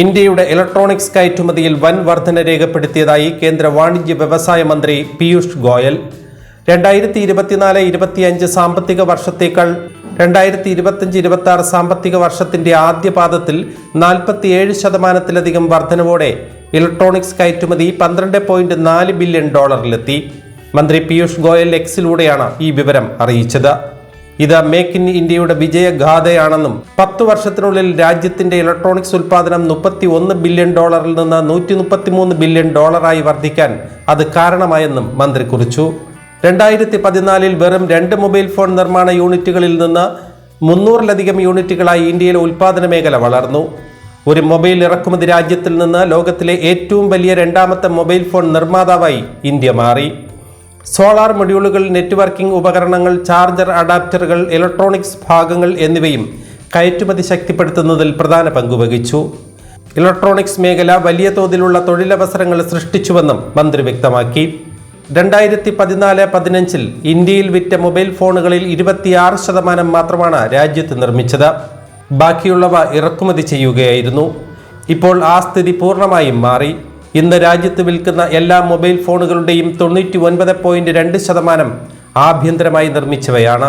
ഇന്ത്യയുടെ ഇലക്ട്രോണിക്സ് കയറ്റുമതിയിൽ വൻ വർധന രേഖപ്പെടുത്തിയതായി കേന്ദ്ര വാണിജ്യ വ്യവസായ മന്ത്രി പീയൂഷ് ഗോയൽ. രണ്ടായിരത്തി ഇരുപത്തിനാല് ഇരുപത്തിയഞ്ച് സാമ്പത്തിക വർഷത്തേക്കാൾ രണ്ടായിരത്തി ഇരുപത്തിയഞ്ച് ഇരുപത്തി ആറ് സാമ്പത്തിക വർഷത്തിന്റെ ആദ്യ പാദത്തിൽ നാൽപ്പത്തിയേഴ് ശതമാനത്തിലധികം വർധനവോടെ ഇലക്ട്രോണിക്സ് കയറ്റുമതി പന്ത്രണ്ട് പോയിന്റ് നാല് ബില്യൺ ഡോളറിലെത്തി മന്ത്രി പീയൂഷ് ഗോയൽ എക്സിലൂടെയാണ് ഈ വിവരം അറിയിച്ചത്. ഇത് മേക്ക് ഇൻ ഇന്ത്യയുടെ വിജയഗാഥയാണെന്നും പത്തു വർഷത്തിനുള്ളിൽ രാജ്യത്തിന്റെ ഇലക്ട്രോണിക്സ് ഉൽപ്പാദനം മുപ്പത്തി ഒന്ന് ബില്യൺ ഡോളറിൽ നിന്ന് നൂറ്റി മുപ്പത്തിമൂന്ന് ബില്യൺ ഡോളറായി വർദ്ധിക്കാൻ അത് കാരണമായെന്നും മന്ത്രി കുറിച്ചു. രണ്ടായിരത്തി പതിനാലിൽ വെറും രണ്ട് മൊബൈൽ ഫോൺ നിർമ്മാണ യൂണിറ്റുകളിൽ നിന്ന് മുന്നൂറിലധികം യൂണിറ്റുകളായി ഇന്ത്യയിലെ ഉൽപ്പാദന മേഖല വളർന്നു. ഒരു മൊബൈൽ ഇറക്കുമതി രാജ്യത്തിൽ നിന്ന് ലോകത്തിലെ ഏറ്റവും വലിയ രണ്ടാമത്തെ മൊബൈൽ ഫോൺ നിർമ്മാതാവായി ഇന്ത്യ മാറി. സോളാർ മൊഡ്യൂളുകൾ നെറ്റ്വർക്കിംഗ് ഉപകരണങ്ങൾ ചാർജർ അഡാപ്റ്ററുകൾ ഇലക്ട്രോണിക്സ് ഭാഗങ്ങൾ എന്നിവയും കയറ്റുമതി ശക്തിപ്പെടുത്തുന്നതിൽ പ്രധാന പങ്കുവഹിച്ചു. ഇലക്ട്രോണിക്സ് മേഖല വലിയ തോതിലുള്ള തൊഴിലവസരങ്ങൾ സൃഷ്ടിച്ചുവെന്നും മന്ത്രി വ്യക്തമാക്കി. രണ്ടായിരത്തി പതിനാല് പതിനഞ്ചിൽ ഇന്ത്യയിൽ വിറ്റ മൊബൈൽ ഫോണുകളിൽ ഇരുപത്തിയാറ് ശതമാനം മാത്രമാണ് രാജ്യത്ത് നിർമ്മിച്ചത്. ബാക്കിയുള്ളവ ഇറക്കുമതി ചെയ്യുകയായിരുന്നു. ഇപ്പോൾ ആ സ്ഥിതി പൂർണമായും മാറി. ഇന്ന് രാജ്യത്ത് വിൽക്കുന്ന എല്ലാ മൊബൈൽ ഫോണുകളുടെയും തൊണ്ണൂറ്റി ഒൻപത് പോയിന്റ് രണ്ട് ശതമാനം ആഭ്യന്തരമായി നിർമ്മിച്ചവയാണ്.